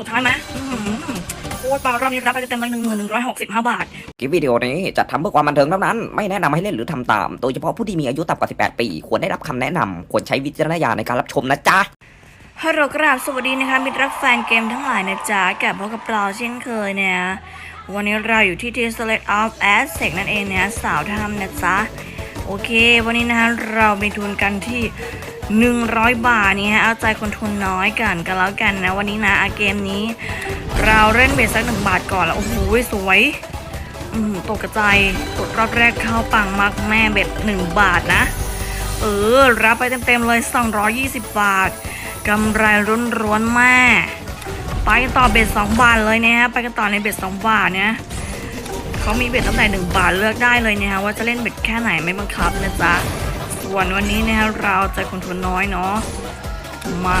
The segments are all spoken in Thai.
สุดท้ายไหมอื้อหือโคตรเบารอบนี้รับไปเต็มเลยหนึ่งหมื่นหนึ่งร้อยหกสิบห้าบาท คลิปวิดีโอนี้จัดทำเพื่อความบันเทิงเท่านั้น ไม่แนะนำให้เล่นหรือทำตาม โดยเฉพาะผู้ที่มีอายุต่ำกว่า 18 ปี ควรได้รับคำแนะนำ ควรใช้วิจารณญาณในการรับชมนะจ๊ะ ฮัลโหลกราบสวัสดีนะคะมิตรรักแฟนเกมทั้งหลายนะจ๊ะกลับพบกับเราเช่นเคยเนี่ย วันนี้เราอยู่ที่ t s l e t of Aztec นั่นเองเนี่ยสาวทำนะจ๊ะ โอเค วันนี้นะคะเรามีทุนกันที่ 100 บาทนี่ฮะเอาใจคนทุนน้อยกันกันแล้วกันนะ วันนี้นะอาเกมนี้ เราเล่นเบสสักหนึ่งบาทก่อนแล้ว โอ้โหสวยอืมตกกระจายกดรอบแรกเข้าปังมากแม่เบ็ดหนึ่งบาทนะ เออ รับไปเต็มๆเลย 220 บาทกำไรรุนร้วนๆแม่ไปกันต่อเบ็ด2บาทเลยนะฮะไปกันต่อในเบ็ด2บาทเนี่ยเขามีเบ็ดตั้งแต่1บาทเลือกได้เลยเนี่ยฮะว่าจะเล่นเบ็ดแค่ไหนไม่บังคับนะจ๊ะ ส่วนวันนี้เนี่ยฮะเราใจคนทุนน้อยเนาะมา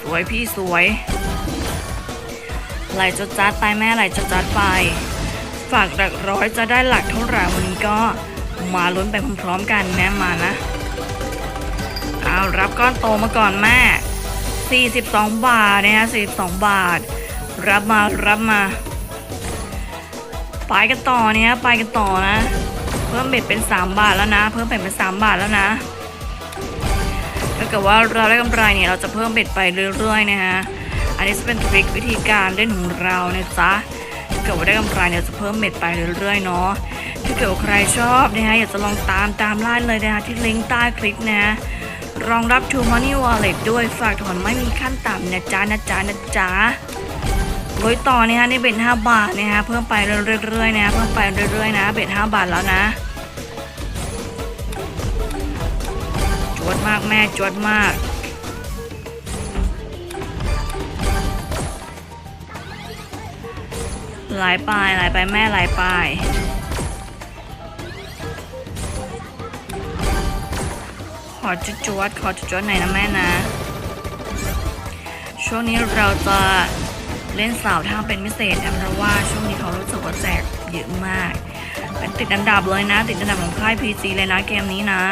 สวยพี่สวย ไหลจดจัดไปแม่ไหลจดจัดไป ฝากหลักร้อยจะได้หลักเท่าไหร่วันนี้ก็มาลุ้นไปพร้อมๆกันแนะมานะเอารับก้อนโตมาก่อนแม่ 42 บาทนะฮะ42 บาท รับมารับมา ไปกันต่อเนี่ยไปกันต่อนะ เพิ่มเบ็ดเป็น 3 บาทแล้วนะ เพิ่มเบ็ดเป็น 3 บาทแล้วนะถ้าเกิดว่าเราได้กำไรเนี่ยเราจะเพิ่มเบ็ดไปเรื่อยๆนะฮะอันนี้จะเป็นทริควิธีการเล่นของเรานะจ๊ะถ้าเกิดว่าได้กำไรเนี่ยจะเพิ่มเบ็ดไปเรื่อยๆเนาะถ้าเกิดว่าใครชอบนะฮะอยากจะลองตามตามล่าเลยนะคะที่ลิงก์ใต้คลิปนะฮะรองรับ True Money Wallet ด้วยฝากถอนไม่มีขั้นต่ำนะจ๊ะนะจ๊ะนะจ๊ะ ลุยต่อเนี่ยฮะในเบ็ด5บาทนะฮะเพิ่มไปเรื่อยๆนะเพิ่มไปเรื่อยๆนะเบ็ด5บาทแล้วนะจวดมากแม่จวดมากหลไปไหลไปลายแม่หลไปขอจุดจวดขอจุดจวดหน่อยนะแม่นะ ช่วงนี้เราจะ เล่นสาวท่าเป็นพิเศษนะเพราะว่าช่วงนี้เขารู้สึกว่าแจกเยอะมาก เป็นติดอันดับเลยนะ ติดอันดับของค่าย PG เลยนะเกมนี้นะ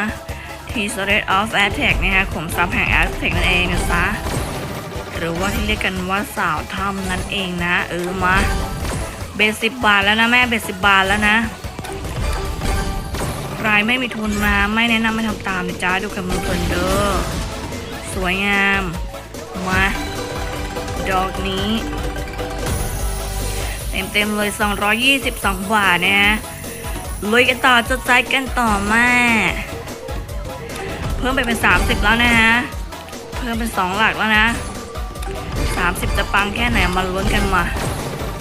T s t a t of Attack นะคะขุมทรัพย์แห่ง Attack นั่นเองนะจ๊ะหรือว่าที่เรียกกันว่าสาวถ้ำนั่นเองนะ เออมาเบสสิบบาทแล้วนะแม่เบสสิบบาทแล้วนะใครไม่มีทุนมาไม่แนะนำไม่ทำตามนะจ๊ะดูกันมือเพลินเด้อสวยงามมาดอกนี้ เต็มเต็มๆเลย 222 บาทนะฮะลุยกันต่อจะใจกันต่อแม่เพิ่มไปเป็น 30 แล้วนะฮะ เพิ่มเป็น 2 หลักแล้วนะ 30 จะปังแค่ไหนมาลุ้นกันมา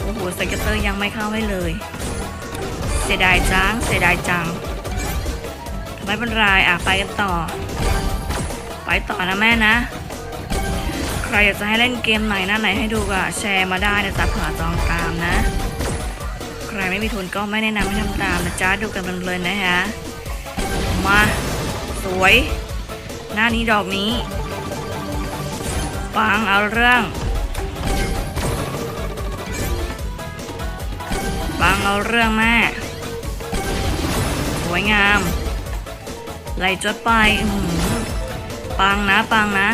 โอ้โหสเก็ตเตอร์ยังไม่เข้าให้เลย เสียดายจัง เสียดายจัง ไม่เป็นไรอะไปกันต่อ ไปต่อนะแม่นะ ใครอยากจะให้เล่นเกมไหนหน้าไหนให้ดูก็แชร์มาได้นะจ๊ะเผื่อจองตามนะ ใครไม่มีทุนก็ไม่แนะนำให้ทำตามนะจ๊ะดูกันเลินๆนะฮะมาสวย หน้านี้ดอกนี้ปังเอาเรื่องปังเอาเรื่องแม่สวยงามไหลจดไปปังนะปังนะ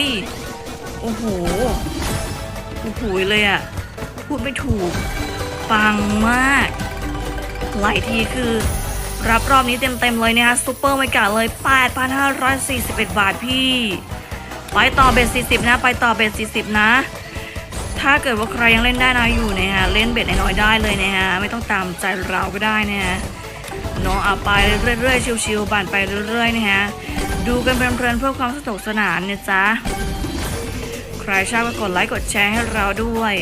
ยโอ้โหโอ้โหยเลยอะพูดไม่ถูก ปังมาก หลายทีคือ รับรอบนี้เต็มๆเลยนะคะซูเปอร์ไมกาเลย 8,541 บาทพี่ ไปต่อเบ็ด40 นะ ไปต่อเบ็ด40 นะ ถ้าเกิดว่าใครยังเล่นได้นะอยู่นะฮะ เล่นเบ็ดน้อยๆได้เลยนะฮะ ไม่ต้องตามใจเราก็ได้นะฮะ เนาะเอาไปเรื่อยๆชิวๆบานไปเรื่อยๆนะฮะดูกันเพลินๆเพื่อความสนุกสนานเนี่ยจ้าใครชอบก็กดไลค์กดแชร์ให้เราด้วย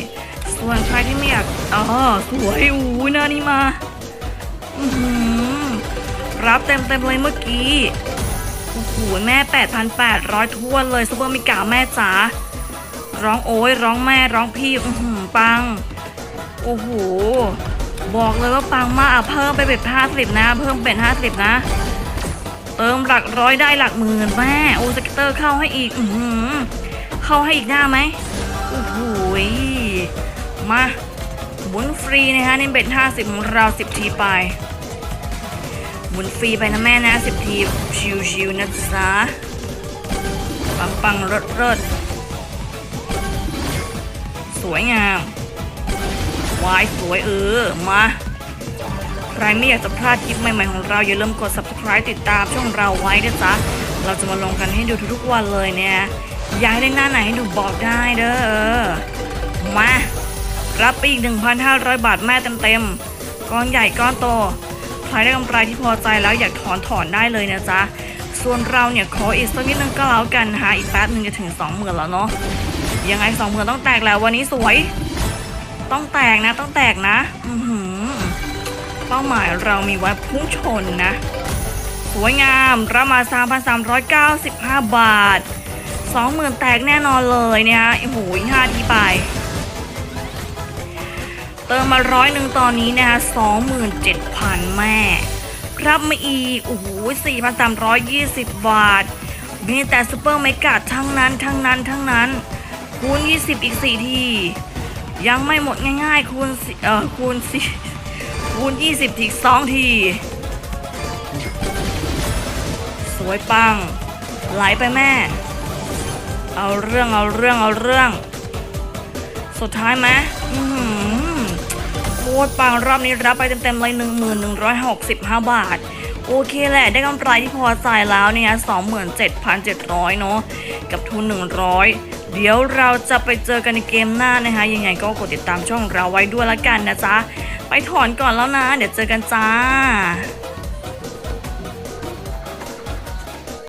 ส่วนใครที่ไม่อยากอ๋อสวยอู้ยหน้านี้มาอือหือรับเต็มๆเลยเมื่อกี้โอ้โหแม่ 8,800ท้วนเลยซูเปอร์มิกาแม่จ๋าร้องโอ้ยร้องแม่ร้องพี่อือหือปัง โอ้โห บอกเลยว่าปังมากอะเพิ่มไปเป็นห้าสิบนะ เพิ่มเป็นห้าสิบนะ เติมหลักร้อยได้หลักหมื่นแม่โอ้สเกตเตอร์เข้าให้อีก อือเข้าให้อีกหน้าไหมโอ้โหยมาบุนฟรีนะคะนี่เบ็ดห้าสิบของเราสิบทีไปหมุนฟรีไปนะแม่นะสิบทีชิวๆนะจ๊ะปังปังๆเลิศเลิศสวยงาม วายสวยเออ มาใครไม่อยากจะพลาดคลิปใหม่ๆของเรา อย่าลืมกด subscribe ติดตามช่องเราไว้นะจ๊ะ เราจะมาลงกันให้ดูทุกๆวันเลยเนี่ยอยากได้หน้าไหนให้ดูบอกได้เด้อเออมารับไปอีก 1,500 บาทแม่เต็มๆ ก้อนใหญ่ก้อนโต ใครได้กำไรที่พอใจแล้วอยากถอนถอนได้เลยนะจ๊ะ ส่วนเราเนี่ยขออีกสักนิดนึงก็แล้วกันนะคะอีกแป๊บนึงจะถึง 20,000แล้วเนาะยังไง 20,000 ต้องแตกแล้ววันนี้สวย ต้องแตกนะ ต้องแตกนะอือเป้าหมายเรามีไว้พุ่งชนนะ สวยงามรับมา3,395 บาท 20,000 แตกแน่นอนเลยเนี่ยฮะโอ้โหอีก5ทีไป เติมมาร้อยหนึ่งตอนนี้นะคะ27,000 แม่ รับมาอีกโอ้โห4,320 บาท มีแต่ซูเปอร์เมกะทั้งนั้นทั้งนั้นทั้งนั้นคูณ20 อีก 4 ที ยังไม่หมดง่ายๆ คูณเอ่อคูณสี่คูณ20ทีสองที สวยปัง ไหลไปแม่ เอาเรื่องเอาเรื่องเอาเรื่อง สุดท้ายไหมโคตรปังรอบนี้รับไปเต็มๆเลย 1165 บาท โอเคแหละ ได้กำไรที่พอใจแล้วเนี่ย 27,700 เนาะ กับทุน 100 เดี๋ยวเราจะไปเจอกันในเกมหน้านะคะยังไงก็กดติดตามช่องเราไว้ด้วยละกันนะจ๊ะไปถอนก่อนแล้วนะ เดี๋ยวเจอกันจ้า